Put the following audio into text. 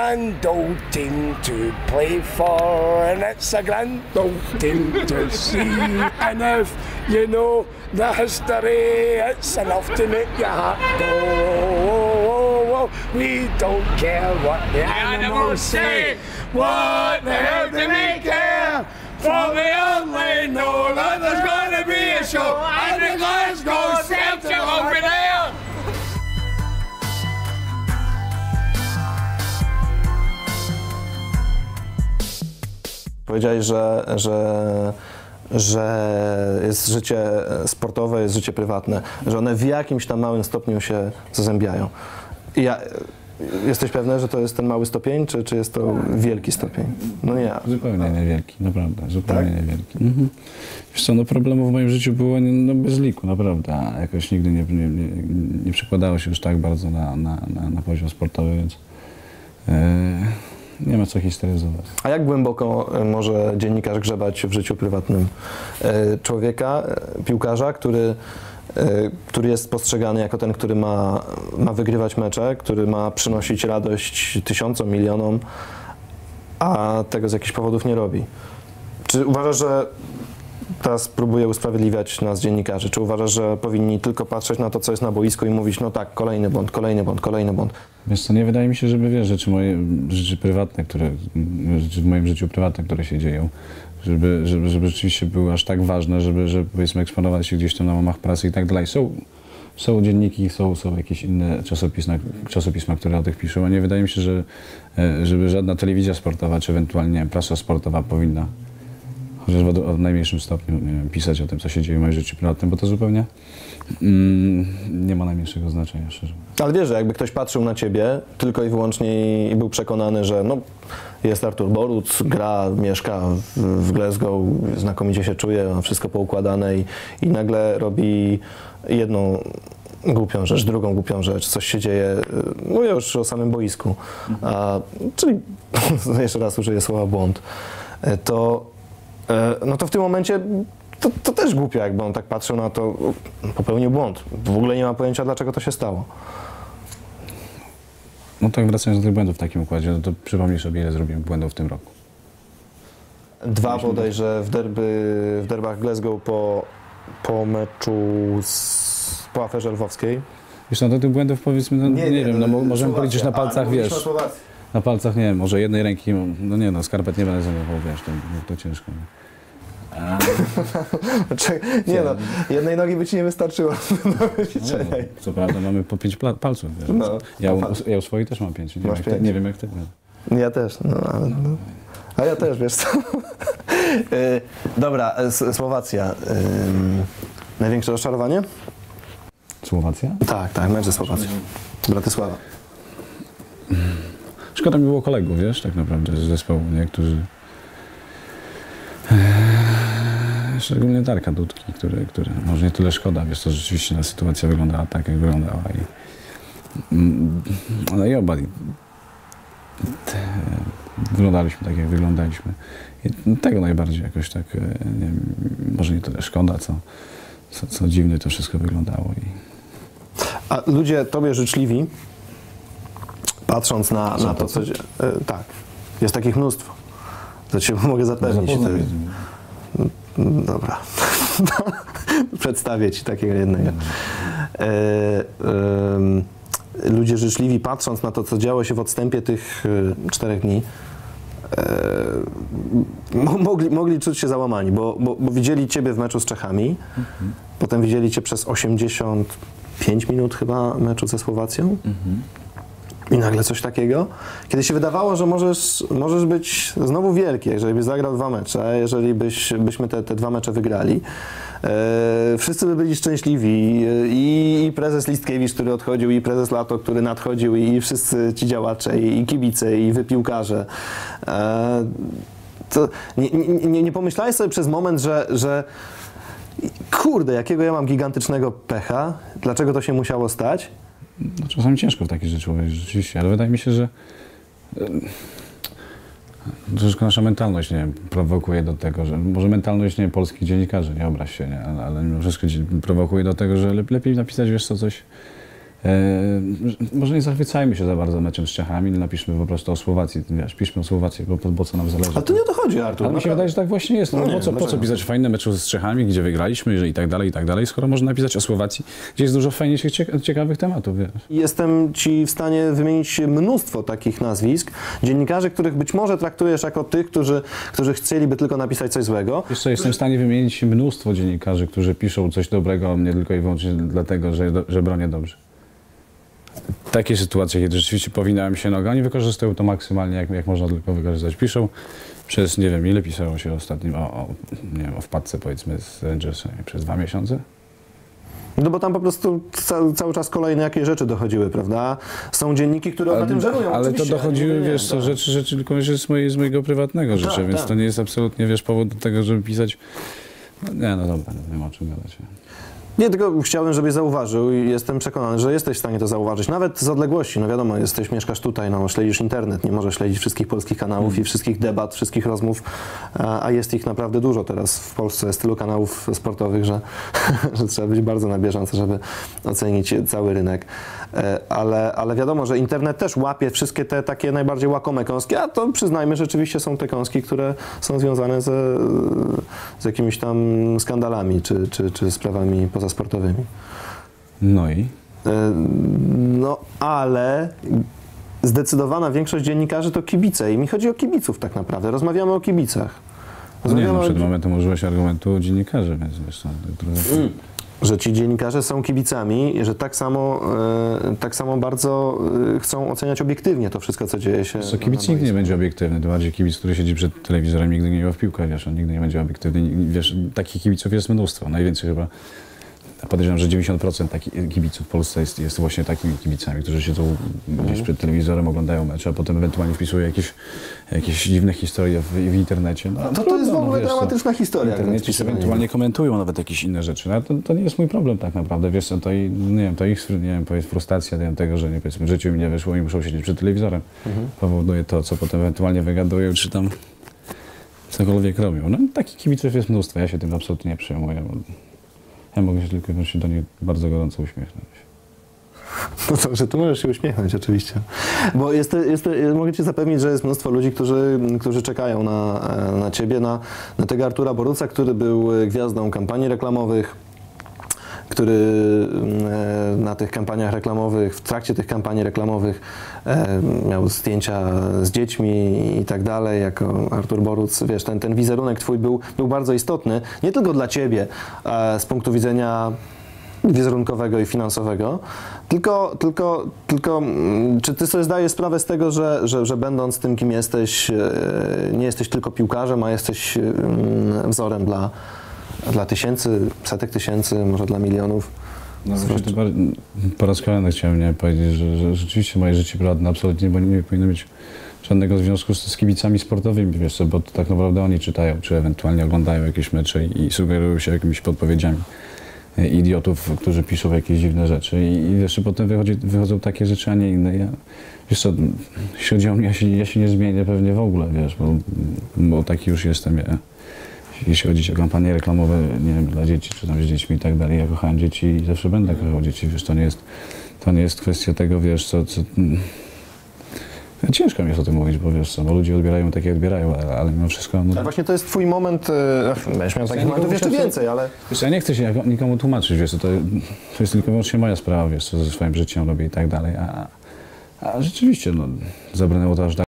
grand old team to play for, and it's a grand old team to see. And if you know the history, it's enough to make your heart go. We don't care what the animals say. What the hell do we care? For we only know that there's gonna be a show, Powiedziałeś, że, że, że jest życie sportowe, jest życie prywatne, że one w jakimś tam małym stopniu się zazębiają. I ja, jesteś pewny, że to jest ten mały stopień, czy, czy jest to wielki stopień? No nie. Zupełnie niewielki, naprawdę, zupełnie Tak? niewielki. Mhm. Wiesz co, no problemów w moim życiu było no, bez liku, naprawdę. Jakoś nigdy nie, nie, nie, nie przekładało się już tak bardzo na, na, na, na poziom sportowy, więc e, nie ma co historyzować. A jak głęboko e, może dziennikarz grzebać w życiu prywatnym e, człowieka, e, piłkarza, który, który jest postrzegany jako ten, który ma, ma wygrywać mecze, który ma przynosić radość tysiącom, milionom, a tego z jakichś powodów nie robi? Czy uważasz, że teraz próbuję usprawiedliwiać nas dziennikarzy? Czy uważasz, że powinni tylko patrzeć na to, co jest na boisku i mówić, no tak, kolejny błąd, kolejny błąd, kolejny błąd? Wiesz co, nie wydaje mi się, żeby wiesz, rzeczy moje, rzeczy prywatne, które, rzeczy w moim życiu prywatne, które się dzieją, żeby, żeby, żeby rzeczywiście były aż tak ważne, żeby, żeby powiedzmy eksponować się gdzieś tam na łamach prasy i tak dalej. Są, są dzienniki, są, są jakieś inne czasopisma, czasopisma, które o tych piszą, a nie wydaje mi się, że, e, żeby żadna telewizja sportowa, czy ewentualnie prasa sportowa powinna chociaż w, w najmniejszym stopniu wiem, pisać o tym, co się dzieje w moim życiu prywatnym, bo to zupełnie mm, nie ma najmniejszego znaczenia, szczerze mówiąc. Ale wiesz, że jakby ktoś patrzył na ciebie tylko i wyłącznie i był przekonany, że no, jest Artur Boruc, gra, mieszka w, w Glasgow, znakomicie się czuje, ma wszystko poukładane i, i nagle robi jedną głupią rzecz, drugą głupią rzecz, coś się dzieje, mówię już o samym boisku, a, czyli jeszcze raz użyję słowa błąd, to, no to w tym momencie to, to też głupio, jakby on tak patrzył na to, popełnił błąd. W ogóle nie ma pojęcia, dlaczego to się stało. No tak wracając do tych błędów w takim układzie, no to przypomnij sobie, ile zrobiłem błędów w tym roku. Dwa bodajże w, derby, w derbach Glasgow po, po meczu z, po aferze lwowskiej. Wiesz, no to tych błędów powiedzmy, no, nie, wiem, no mo- możemy policzyć na palcach, wiesz, na palcach, nie wiem, może jednej ręki, no nie no, skarpet nie będę zajmował, wiesz, to, to ciężko. Nie? Nie no, jednej nogi by ci nie wystarczyło. No, no, co prawda mamy po pięć palców, wiesz, No, ja, u, ja u swoich też mam pięć, nie, wiem, jak ty, nie wiem jak ty. no. Ja też, no, ale, no. A ja też, wiesz co. Y, Dobra, S- Słowacja. Największe rozczarowanie? Słowacja? Tak, tak, mecz ze Słowacją. Bratysława. Szkoda mi było kolegów, wiesz, tak naprawdę z zespołu, nie, którzy... Eee, Szczególnie Darka Dudki, który, który, może nie tyle szkoda, wiesz, to rzeczywiście ta sytuacja wyglądała tak, jak wyglądała i... Mm, No i obaj wyglądaliśmy tak, jak wyglądaliśmy. I tego najbardziej jakoś tak, e, nie wiem, może nie tyle szkoda, co, co, co dziwnie to wszystko wyglądało i... A ludzie tobie życzliwi, patrząc na, na to, co... się- y, Tak, jest takich mnóstwo. To cię mogę zapewnić. Się z nimi. Dobra. Przedstawię ci takiego jednego. E, em, ludzie życzliwi, patrząc na to, co działo się w odstępie tych e, czterech dni, e, mo- mogli, mogli czuć się załamani, bo, bo, bo widzieli ciebie w meczu z Czechami, potem widzieli cię przez 85 minut chyba meczu ze Słowacją. I nagle coś takiego, kiedy się wydawało, że możesz, możesz być znowu wielki, jeżeli byś zagrał dwa mecze, jeżeli byś, byśmy te, te dwa mecze wygrali. E, wszyscy by byli szczęśliwi i, i prezes Listkiewicz, który odchodził, i prezes Lato, który nadchodził, i wszyscy ci działacze, i, i kibice, i wypiłkarze. E, to nie, nie, nie, nie pomyślałeś sobie przez moment, że, że kurde, jakiego ja mam gigantycznego pecha, dlaczego to się musiało stać? No, czasami ciężko w takie rzeczy uwierzyć, rzeczywiście, ale wydaje mi się, że troszeczkę nasza mentalność, nie prowokuje do tego, że może mentalność, nie polskich dziennikarzy, nie obraź się, nie, ale, ale wszystko prowokuje do tego, że lep, lepiej napisać, wiesz co, coś, może nie zachwycajmy się za bardzo meczem z Czechami, napiszmy po prostu o Słowacji, wiesz, piszmy o Słowacji, bo, bo co nam zależy. Ale to nie o to chodzi, Artur. Ale mi się wydaje, że tak właśnie jest. No, No po, nie, co, po co pisać fajne mecze z Czechami, gdzie wygraliśmy i tak dalej, i tak dalej, skoro można napisać o Słowacji, gdzie jest dużo fajniejszych, cieka- ciekawych tematów, wiesz. Jestem ci w stanie wymienić mnóstwo takich nazwisk, dziennikarzy, których być może traktujesz jako tych, którzy, którzy chcieliby tylko napisać coś złego. Wiesz co, jestem w stanie wymienić mnóstwo dziennikarzy, którzy piszą coś dobrego o mnie tylko i wyłącznie dlatego, że, że bronię dobrze. Takie sytuacje, kiedy rzeczywiście powinałem się noga, oni wykorzystują to maksymalnie, jak, jak można tylko wykorzystać. Piszą przez, nie wiem, ile pisało się ostatnio o, o, nie wiem, o wpadce powiedzmy z Rangersem, przez dwa miesiące? No bo tam po prostu ca, cały czas kolejne jakieś rzeczy dochodziły, prawda? Są dzienniki, które na tym żerują. ale to dochodziły, wiesz co, tak. rzeczy, rzeczy tylko z, mojej, z mojego prywatnego życia, tak, więc tak. to nie jest absolutnie, wiesz, powód do tego, żeby pisać... No, nie, no dobra, nie wiem o czym gadać. Nie, tylko chciałem, żebyś zauważył i jestem przekonany, że jesteś w stanie to zauważyć. Nawet z odległości, no wiadomo, jesteś, mieszkasz tutaj, no śledzisz internet, nie możesz śledzić wszystkich polskich kanałów i wszystkich debat, wszystkich rozmów, a, a jest ich naprawdę dużo teraz w Polsce, jest tylu kanałów sportowych, że, że trzeba być bardzo na bieżąco, żeby ocenić cały rynek. E, Ale, ale wiadomo, że internet też łapie wszystkie te takie najbardziej łakome kąski, a to przyznajmy, że rzeczywiście są te kąski, które są związane ze, z jakimiś tam skandalami czy, czy, czy sprawami pozasportowymi. No i? E, No, ale zdecydowana większość dziennikarzy to kibice i mi chodzi o kibiców tak naprawdę. Rozmawiamy o kibicach. No nie, Rozmawiamy no przed o, momentem użyłeś argumentu dziennikarzy, więc wiesz co, to trochę... że ci dziennikarze są kibicami że tak samo, e, tak samo bardzo e, chcą oceniać obiektywnie to wszystko, co dzieje się. Co kibic nigdy nie będzie obiektywny, tym bardziej kibic, który siedzi przed telewizorem, nigdy nie gra w piłkę, wiesz, on nigdy nie będzie obiektywny. Wiesz, takich kibiców jest mnóstwo, najwięcej chyba. Podejrzewam, że 90% takich kibiców w Polsce jest, jest właśnie takimi kibicami, którzy siedzą gdzieś przed telewizorem, oglądają mecze, a potem ewentualnie wpisują jakieś, jakieś dziwne historie w, w internecie. No, To, to trudno, jest w no, ogóle wiesz co. dramatyczna historia. internecie się ewentualnie komentują nawet jakieś inne rzeczy. No, to, to nie jest mój problem tak naprawdę. Wiesz to, i, nie wiem, to ich nie wiem, to jest frustracja nie wiem, tego, że nie, powiedzmy, życiu mi nie wyszło i muszą siedzieć przed telewizorem. Powoduje to, co potem ewentualnie wygadują, czy tam cokolwiek robią. No takich kibiców jest mnóstwo, ja się tym absolutnie nie przejmuję. Ja mogę się tylko wyłącznie do nich bardzo gorąco uśmiechnąć. No dobrze, tu możesz się uśmiechnąć oczywiście. Bo jest, jest, mogę Ci zapewnić, że jest mnóstwo ludzi, którzy, którzy czekają na, na Ciebie, na, na tego Artura Boruca, który był gwiazdą kampanii reklamowych, który e, na tych kampaniach reklamowych, w trakcie tych kampanii reklamowych e, miał zdjęcia z dziećmi i tak dalej, jako Artur Boruc, wiesz, ten, ten wizerunek Twój był, był bardzo istotny, nie tylko dla Ciebie e, z punktu widzenia wizerunkowego i finansowego, tylko, tylko, tylko mm, czy ty sobie zdajesz sprawę z tego, że, że, że będąc tym, kim jesteś, nie jesteś tylko piłkarzem, a jesteś mm, wzorem dla, dla tysięcy, setek tysięcy, może dla milionów? No, bar- po raz kolejny chciałem nie, powiedzieć, że, że rzeczywiście moje życie prywatne absolutnie bo nie powinno mieć żadnego związku z, z kibicami sportowymi, wiesz co, bo to tak naprawdę oni czytają, czy ewentualnie oglądają jakieś mecze i, i sugerują się jakimiś podpowiedziami e, idiotów, którzy piszą jakieś dziwne rzeczy i, i jeszcze potem wychodzi, wychodzą takie rzeczy, a nie inne. Ja, wiesz co, jeśli chodzi o mnie, ja się, ja się nie zmienię pewnie w ogóle, wiesz, bo, bo taki już jestem. Ja, jeśli chodzi o kampanie reklamowe, nie wiem, dla dzieci, czy tam z dziećmi i tak dalej, ja kochałem dzieci i zawsze będę kochał dzieci, wiesz, to nie jest, to nie jest kwestia tego, wiesz, co, co mm. ciężko mi jest o tym mówić, bo wiesz co, bo ludzie odbierają tak, jak odbierają, ale, ale mimo wszystko, no, Ale właśnie to jest twój moment, e, będziesz miał jeszcze się- więcej, ale Wiesz, ja nie chcę się nikomu tłumaczyć, wiesz, to, to jest tylko wyłącznie moja sprawa, wiesz, co ze swoim życiem robię i tak dalej, a, a rzeczywiście, no, zabrnęło to aż tak